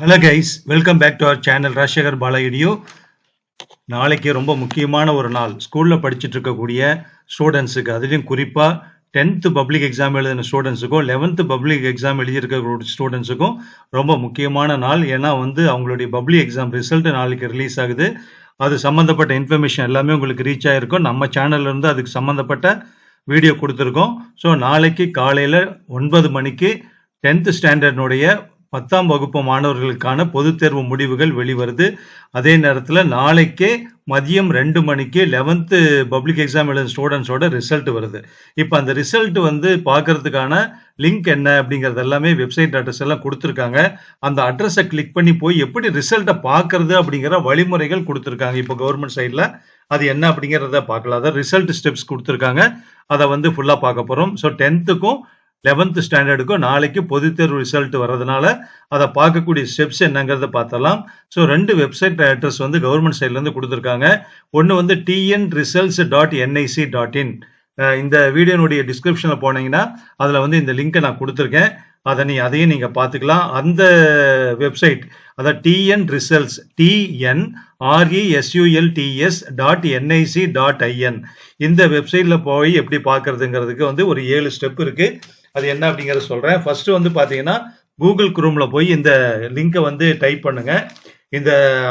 Hello guys welcome back to our channel Rajasekar பாலகிடியோ நாளைக்கு ரொம்ப முக்கியமான ஒரு நாள். ஸ்கூலில் படிச்சுட்டு இருக்கக்கூடிய ஸ்டூடெண்ட்ஸுக்கு அதுலேயும் குறிப்பாக டென்த்து பப்ளிக் எக்ஸாம் எழுதின ஸ்டூடெண்ட்ஸுக்கும் லெவன்த்து பப்ளிக் எக்ஸாம் எழுதியிருக்க ஸ்டூடெண்ட்ஸுக்கும் ரொம்ப முக்கியமான நாள். ஏன்னா வந்து அவங்களுடைய பப்ளிக் எக்ஸாம் ரிசல்ட் நாளைக்கு ரிலீஸ் ஆகுது. அது சம்மந்தப்பட்ட இன்ஃபர்மேஷன் எல்லாமே உங்களுக்கு ரீச் ஆகிருக்கும் நம்ம சேனல்லேருந்து அதுக்கு சம்மந்தப்பட்ட வீடியோ கொடுத்துருக்கோம். ஸோ நாளைக்கு காலையில் ஒன்பது மணிக்கு டென்த்து ஸ்டாண்டர்டினுடைய பத்தாம் வகுப்பு மாணவர்களுக்கான பொதுத் தேர்வு முடிவுகள் வெளிவருது. அதே நேரத்தில் நாளைக்கே மதியம் ரெண்டு மணிக்கு லெவன்த்து பப்ளிக் எக்ஸாம் எழுதும் ஸ்டூடெண்ட்ஸோட ரிசல்ட் வருது. இப்போ அந்த ரிசல்ட் வந்து பார்க்கறதுக்கான லிங்க் என்ன அப்படிங்கிறது எல்லாமே வெப்சைட் அட்ரஸ் எல்லாம் கொடுத்துருக்காங்க. அந்த அட்ரஸை கிளிக் பண்ணி போய் எப்படி ரிசல்ட்டை பார்க்கறது அப்படிங்கிற வழிமுறைகள் கொடுத்துருக்காங்க. இப்போ கவர்மெண்ட் சைடில் அது என்ன அப்படிங்கிறத பார்க்கலாம் அதாவது ரிசல்ட் ஸ்டெப்ஸ் கொடுத்துருக்காங்க. அதை வந்து ஃபுல்லாக பார்க்க போகிறோம் ஸோ டென்த்துக்கும் லெவன்த் ஸ்டாண்டர்டுக்கும் நாளைக்கு பொதுத்தேர்வு ரிசல்ட் வர்றதுனால அதை பார்க்கக்கூடிய ஸ்டெப்ஸ் என்னங்கிறத பார்த்தலாம் ஸோ ரெண்டு வெப்சைட் அட்ரஸ் வந்து கவர்மெண்ட் சைட்லேருந்து கொடுத்துருக்காங்க. ஒன்று வந்து TN results dot NIC dot in இந்த வீடியோனுடைய டிஸ்கிரிப்ஷனில் போனீங்கன்னா அதில் வந்து இந்த லிங்கை நான் கொடுத்துருக்கேன். அதை நீ அதையும் நீங்கள் பார்த்துக்கலாம். அந்த வெப்சைட் அதாவது TN results TN ஆர்இஎஸ்யூஎல்டிஎஸ் dot NIC dot IN இந்த வெப்சைட்டில் போய் எப்படி பார்க்கறதுங்கிறதுக்கு வந்து ஒரு ஏழு ஸ்டெப் இருக்குது அது என்ன அப்படிங்கிறத சொல்கிறேன் ஃபர்ஸ்ட் வந்து பார்த்தீங்கன்னா கூகுள் குரூமில் போய் இந்த லிங்கை வந்து டைப் பண்ணுங்கள் இந்த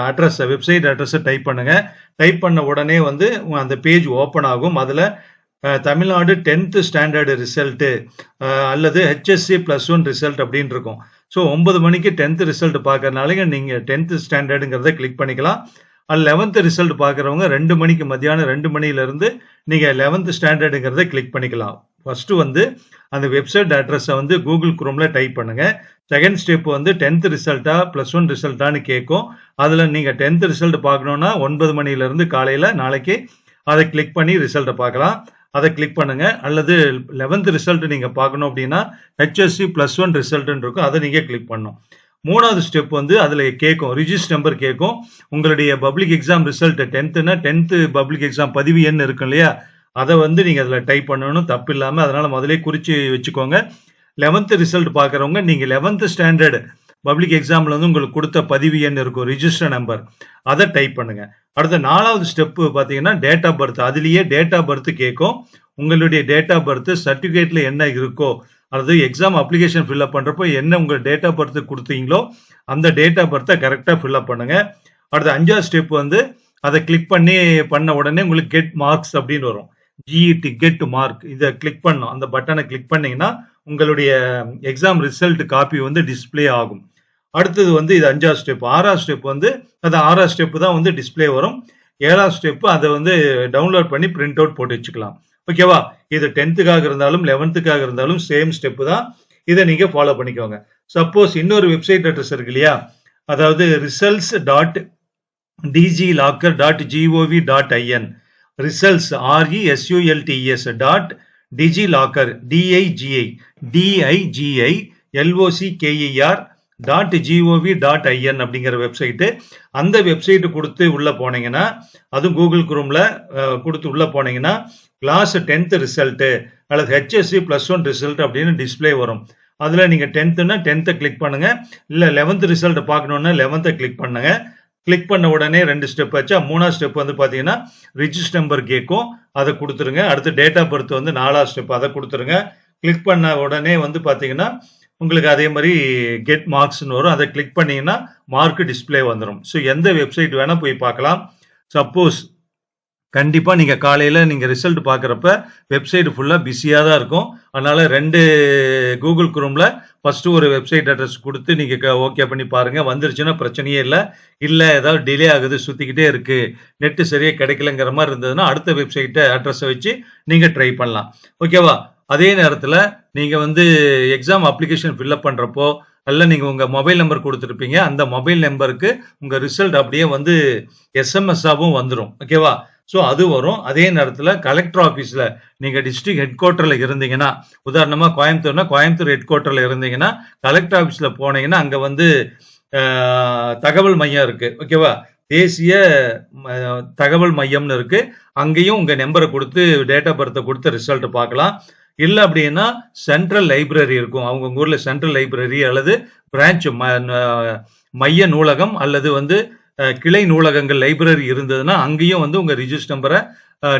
அட்ரஸை வெப்சைட் அட்ரஸை டைப் பண்ணுங்கள் டைப் பண்ண உடனே வந்து அந்த பேஜ் ஓப்பன் ஆகும். அதில் தமிழ்நாடு டென்த்து ஸ்டாண்டர்டு ரிசல்ட்டு அல்லது ஹெச்எஸ்சி ப்ளஸ் ஒன் ரிசல்ட் அப்படின்னு இருக்கும். ஸோ ஒன்பது மணிக்கு டென்த்து ரிசல்ட் பார்க்கறனால நீங்கள் டென்த்து ஸ்டாண்டர்டுங்கிறத கிளிக் பண்ணிக்கலாம். அது லெவன்த்து ரிசல்ட் பார்க்குறவங்க ரெண்டு மணிக்கு மத்தியானம் ரெண்டு மணிலேருந்து நீங்கள் லெவன்த்து ஸ்டாண்டர்டுங்கிறத கிளிக் பண்ணிக்கலாம். ஃபஸ்ட்டு வந்து அந்த வெப்சைட் அட்ரஸை வந்து கூகுள் குரோமில் டைப் பண்ணுங்கள் செகண்ட் ஸ்டெப் வந்து டென்த் ரிசல்ட்டா ப்ளஸ் ஒன் ரிசல்ட்டான்னு கேட்கும் அதில் நீங்கள் டென்த் ரிசல்ட் பார்க்கணுன்னா ஒன்பது மணிலேருந்து காலையில் நாளைக்கு அதை கிளிக் பண்ணி ரிசல்ட்டை பார்க்கலாம் அதை கிளிக் பண்ணுங்க. அல்லது லெவன்த் ரிசல்ட் நீங்கள் பார்க்கணும் அப்படின்னா ஹெச்எஸ்சி ப்ளஸ் ஒன் ரிசல்ட்னு இருக்கும். அதை நீங்கள் கிளிக் பண்ணணும். மூணாவது ஸ்டெப் வந்து அதில் கேட்கும் ரிஜிஸ்ட் நம்பர் கேட்கும் உங்களுடைய பப்ளிக் எக்ஸாம் ரிசல்ட் டென்த்துனா டென்த்து பப்ளிக் எக்ஸாம் பதிவு எண் இருக்கும் இல்லையா? அதை வந்து நீங்கள் அதில் டைப் பண்ணணும். தப்பு இல்லாமல் அதனால் முதலே குறித்து வச்சுக்கோங்க. லெவன்த்து ரிசல்ட் பார்க்குறவங்க நீங்கள் லெவன்த்து ஸ்டாண்டர்டு பப்ளிக் எக்ஸாமில் வந்து உங்களுக்கு கொடுத்த பதிவு எண் இருக்கும். ரிஜிஸ்டர் நம்பர் அதை டைப் பண்ணுங்கள் அடுத்த நாலாவது ஸ்டெப்பு பார்த்தீங்கன்னா டேட் ஆஃப் பர்த் அதுலேயே டேட் ஆஃப் பர்த் கேட்கும். உங்களுடைய டேட் ஆஃப் பர்த் சர்டிஃபிகேட்டில் என்ன இருக்கோ அதாவது எக்ஸாம் அப்ளிகேஷன் ஃபில்அப் பண்ணுறப்போ என்ன உங்கள் டேட் ஆஃப் பர்த் கொடுத்தீங்களோ அந்த டேட் ஆஃப் பர்த்தை கரெக்டாக ஃபில்அப் பண்ணுங்கள் அடுத்த அஞ்சாவது ஸ்டெப் வந்து அதை கிளிக் பண்ணி பண்ண உடனே உங்களுக்கு கெட் மார்க்ஸ் அப்படின்னு வரும். G E T get mark இதை கிளிக் பண்ணும் அந்த பட்டனை கிளிக் பண்ணிங்கன்னா உங்களுடைய எக்ஸாம் ரிசல்ட் காப்பி வந்து டிஸ்பிளே ஆகும். அடுத்தது வந்து இது அஞ்சாவது ஸ்டெப் ஆறாவது ஸ்டெப் வந்து அது ஆறாவது ஸ்டெப் தான் வந்து டிஸ்பிளே வரும். ஏழாவது ஸ்டெப் அதை வந்து டவுன்லோட் பண்ணி பிரிண்ட் அவுட் போட்டு வச்சுக்கலாம். ஓகேவா இது டென்த்துக்காக இருந்தாலும் லெவன்த்துக்காக இருந்தாலும் சேம் ஸ்டெப்பு தான். இதை நீங்கள் ஃபாலோ பண்ணிக்கோங்க. சப்போஸ் இன்னொரு வெப்சைட் அட்ரஸ் இருக்கு இல்லையா? அதாவது results dot DG locker dot gov dot IN results ஆர்இஎஸ்யூஎல்டிஎஸ் dot DG locker டிஐஜிஐ டிஐஜிஐ LOC கேஇஆர் dot gov dot IN அப்படிங்கிற வெப்சைட்டு அந்த வெப்சைட்டு கொடுத்து உள்ளே போனீங்கன்னா அதுவும் கூகுள் குரூமில் கொடுத்து உள்ளே போனீங்கன்னா கிளாஸ் டென்த்து ரிசல்ட்டு அல்லது ஹெச்எஸ்சி ப்ளஸ் ஒன் ரிசல்ட் அப்படின்னு டிஸ்பிளே வரும். அதில் நீங்கள் டென்த்துன்னா டென்த்தை கிளிக் பண்ணுங்கள் இல்லை லெவன்த் ரிசல்ட் பார்க்கணுன்னா லெவன்த்தை கிளிக் பண்ணுங்க. கிளிக் பண்ண உடனே ரெண்டு ஸ்டெப் ஆச்சா மூணாவது ஸ்டெப் வந்து பார்த்தீங்கன்னா ரிஜிஸ்டர் நம்பர் கேட்கும். அதை கொடுத்துருங்க. அடுத்து டேட் ஆஃப் பர்த் வந்து நாலாவது ஸ்டெப் அதை கொடுத்துருங்க. கிளிக் பண்ண உடனே வந்து பார்த்தீங்கன்னா உங்களுக்கு அதே மாதிரி கெட் மார்க்ஸ்னு வரும். அதை கிளிக் பண்ணீங்கன்னா மார்க் டிஸ்பிளே வந்துடும் ஸோ எந்த வெப்சைட் வேணால் போய் பார்க்கலாம். சப்போஸ் கண்டிப்பாக நீங்கள் காலையில் நீங்கள் ரிசல்ட் பார்க்குறப்ப வெப்சைட் ஃபுல்லாக பிஸியாக தான் இருக்கும். அதனால் ரெண்டு கூகுள் குரூமில் ஃபஸ்ட்டு ஒரு வெப்சைட் அட்ரஸ் கொடுத்து நீங்கள் ஓகே பண்ணி பாருங்கள் வந்துருச்சுன்னா பிரச்சனையே இல்லை. இல்லை ஏதாவது டிலே ஆகுது சுற்றிக்கிட்டே இருக்குது நெட்டு சரியாக கிடைக்கலங்கிற மாதிரி இருந்ததுன்னா அடுத்த வெப்சைட்டை அட்ரஸை வச்சு நீங்கள் ட்ரை பண்ணலாம். ஓகேவா அதே நேரத்தில் நீங்கள் வந்து எக்ஸாம் அப்ளிகேஷன் ஃபில்அப் பண்ணுறப்போ அல்ல நீங்கள் உங்கள் மொபைல் நம்பர் கொடுத்துருப்பீங்க அந்த மொபைல் நம்பருக்கு உங்கள் ரிசல்ட் அப்படியே வந்து எஸ்எம்எஸ்ஸாகவும் வந்துடும் ஓகேவா ஸோ அது வரும். அதே நேரத்தில் கலெக்டர் ஆஃபீஸில் நீங்கள் டிஸ்ட்ரிக்ட் ஹெட் குவார்ட்டரில் இருந்தீங்கன்னா உதாரணமாக கோயம்புத்தூர்னா கோயம்புத்தூர் ஹெட் குவார்ட்டரில் இருந்தீங்கன்னா கலெக்டர் ஆஃபீஸில் போனீங்கன்னா அங்கே வந்து தகவல் மையம் இருக்குது ஓகேவா தேசிய தகவல் மையம்னு இருக்குது அங்கேயும் உங்கள் நம்பரை கொடுத்து டேட் ஆஃப் பர்த்தை கொடுத்து ரிசல்ட் பார்க்கலாம். இல்லை அப்படின்னா சென்ட்ரல் லைப்ரரி இருக்கும். அவங்க ஊரில் சென்ட்ரல் லைப்ரரி அல்லது பிரான்ச் மைய நூலகம் அல்லது வந்து கிளை நூலகங்கள் லைப்ரரி இருந்ததுன்னா அங்கேயும் வந்து உங்கள் ரிஜிஸ்டர் நம்பரை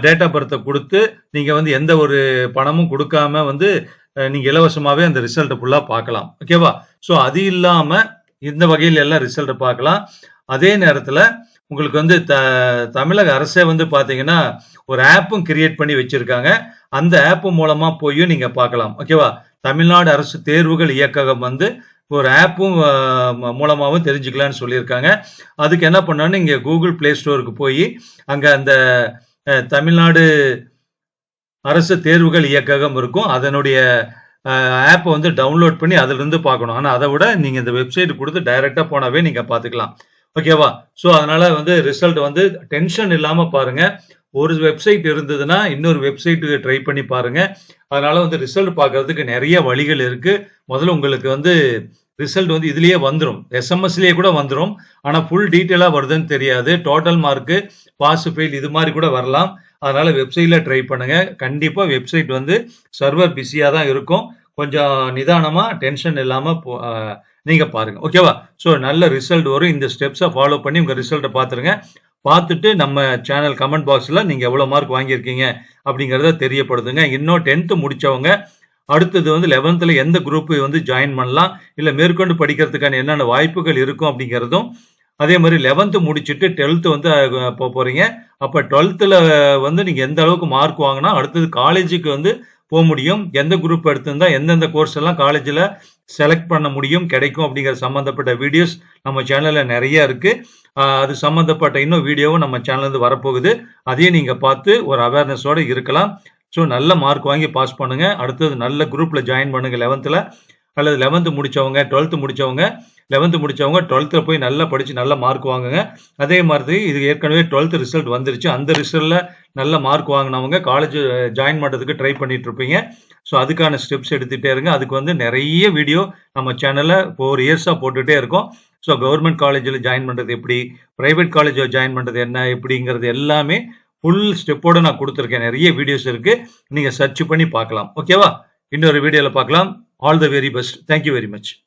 டேட்டா பர்த்தை கொடுத்து நீங்கள் வந்து எந்த ஒரு பணமும் கொடுக்காம வந்து நீங்கள் இலவசமாகவே அந்த ரிசல்ட்டை ஃபுல்லாக பார்க்கலாம். ஓகேவா ஸோ அது இல்லாமல் இந்த வகையில எல்லாம் ரிசல்ட்டை பார்க்கலாம். அதே நேரத்தில் உங்களுக்கு வந்து த தமிழக அரசே வந்து பார்த்தீங்கன்னா ஒரு ஆப்பும் கிரியேட் பண்ணி வச்சிருக்காங்க. அந்த ஆப்பு மூலமா போய் நீங்க பார்க்கலாம். ஓகேவா தமிழ்நாடு அரசு தேர்வுகள் இயக்ககம் வந்து ஒரு ஆப்பும் மூலமாகவும் தெரிஞ்சுக்கலாம்னு சொல்லியிருக்காங்க. அதுக்கு என்ன பண்ணணும் இங்கே கூகுள் பிளே ஸ்டோருக்கு போய் அங்கே அந்த தமிழ்நாடு அரசு தேர்வுகள் இயக்ககம் இருக்கும். அதனுடைய ஆப்பை வந்து டவுன்லோட் பண்ணி அதிலிருந்து பார்க்கணும். ஆனால் அதை விட நீங்கள் இந்த வெப்சைட் கொடுத்து டைரெக்டாக போனாவே நீங்கள் பார்த்துக்கலாம். ஓகேவா? ஸோ அதனால வந்து ரிசல்ட் வந்து டென்ஷன் இல்லாமல் பாருங்க. ஒரு வெப்சைட் இருந்ததுன்னா இன்னொரு வெப்சைட்டு ட்ரை பண்ணி பாருங்க. அதனால வந்து ரிசல்ட் பார்க்கறதுக்கு நிறைய வழிகள் இருக்கு. முதல்ல உங்களுக்கு வந்து ரிசல்ட் வந்து இதுலயே வந்துடும் எஸ்எம்எஸ்லயே கூட வந்துடும் ஆனால் ஃபுல் டீட்டெயிலாக வருதுன்னு தெரியாது. டோட்டல் மார்க்கு பாஸ் ஃபெயில் இது மாதிரி கூட வரலாம். அதனால வெப்சைட்ல ட்ரை பண்ணுங்க. கண்டிப்பாக வெப்சைட் வந்து சர்வர் பிஸியாக தான் இருக்கும். கொஞ்சம் நிதானமாக டென்ஷன் இல்லாமல் நீங்கள் பாருங்கள் நீங்க பாருங்க. ஓகேவா ஸோ நல்ல ரிசல்ட் வரும். இந்த ஸ்டெப்ஸை ஃபாலோ பண்ணி உங்க ரிசல்ட்டை பார்த்துருங்க பார்த்துட்டு நம்ம சேனல் கமெண்ட் பாக்ஸ்ல நீங்க எவ்வளவு மார்க் வாங்கியிருக்கீங்க அப்படிங்கறத தெரியப்படுத்துங்க. இன்னும் டென்த் முடிச்சவங்க அடுத்தது வந்து லெவன்த்ல எந்த குரூப் வந்து ஜாயின் பண்ணலாம் இல்ல மேற்கொண்டு படிக்கிறதுக்கான என்னென்ன வாய்ப்புகள் இருக்கும் அப்படிங்கிறதும் அதே மாதிரி லெவன்த்து முடிச்சுட்டு டுவெல்த்து வந்து போக போகிறீங்க அப்போ டுவெல்த்தில் வந்து நீங்கள் எந்த அளவுக்கு மார்க் வாங்கினா அடுத்தது காலேஜுக்கு வந்து போக முடியும். எந்த குரூப் எடுத்திருந்தா எந்தெந்த கோர்ஸ் எல்லாம் காலேஜில் செலக்ட் பண்ண முடியும் கிடைக்கும் அப்படிங்கிற சம்மந்தப்பட்ட வீடியோஸ் நம்ம சேனலில் நிறைய இருக்குது அது சம்மந்தப்பட்ட இன்னும் வீடியோவும் நம்ம சேனல்லேருந்து வரப்போகுது. அதையும் நீங்கள் பார்த்து ஒரு அவேர்னஸோட இருக்கலாம். ஸோ நல்ல மார்க் வாங்கி பாஸ் பண்ணுங்கள் அடுத்தது நல்ல குரூப்பில் ஜாயின் பண்ணுங்கள் லெவன்த்தில் அல்லது லெவன்த்து முடிச்சவங்க டுவெல்த்து முடிச்சவங்க லெவன்த்து முடிச்சவங்க டுவெல்த்தில் போய் நல்லா படித்து நல்ல மார்க் வாங்குங்க. அதே மாதிரி இது ஏற்கனவே டுவெல்த்து ரிசல்ட் வந்துருச்சு. அந்த ரிசல்ட்டில் நல்ல மார்க் வாங்கினவங்க காலேஜ் ஜாயின் பண்ணுறதுக்கு ட்ரை பண்ணிட்டு இருப்பீங்க. ஸோ அதுக்கான ஸ்டெப்ஸ் எடுத்துகிட்டே இருங்க. அதுக்கு வந்து நிறைய வீடியோ நம்ம சேனலில் ஃபோர் இயர்ஸாக போட்டுகிட்டே இருக்கோம். ஸோ கவர்மெண்ட் காலேஜில் ஜாயின் பண்ணுறது எப்படி? ப்ரைவேட் காலேஜில் ஜாயின் பண்ணுறது என்ன? எப்படிங்கிறது எல்லாமே ஃபுல் ஸ்டெப்போடு நான் கொடுத்துருக்கேன். நிறைய வீடியோஸ் இருக்குது நீங்கள் சர்ச் பண்ணி பார்க்கலாம். ஓகேவா இன்னொரு வீடியோவில் பார்க்கலாம். All the very best. Thank you very much.